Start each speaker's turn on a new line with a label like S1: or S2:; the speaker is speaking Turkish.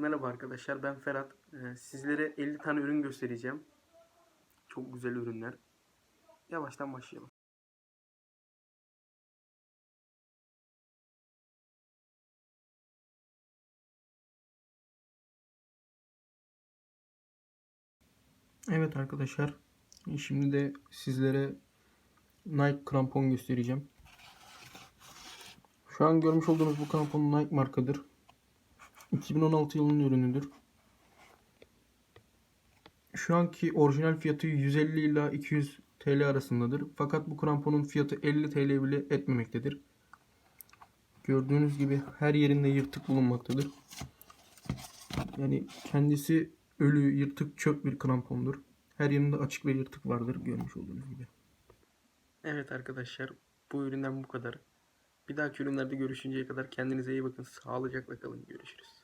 S1: Merhaba arkadaşlar ben Ferhat. Ee, sizlere 50 tane ürün göstereceğim. Çok güzel ürünler. Yavaştan başlayalım. Evet arkadaşlar. Şimdi de sizlere Nike krampon göstereceğim. Şu an görmüş olduğunuz bu krampon Nike markadır. 2016 yılının ürünüdür. Şu anki orijinal fiyatı 150 ila 200 TL arasındadır. Fakat bu kramponun fiyatı 50 TL bile etmemektedir. Gördüğünüz gibi her yerinde yırtık bulunmaktadır. Yani kendisi ölü, yırtık, çöp bir krampondur. Her yerinde açık ve yırtık vardır görmüş olduğunuz gibi. Evet arkadaşlar bu üründen bu kadar. Bir dahaki ürünlerde görüşünceye kadar kendinize iyi bakın. Sağlıcakla kalın. Görüşürüz.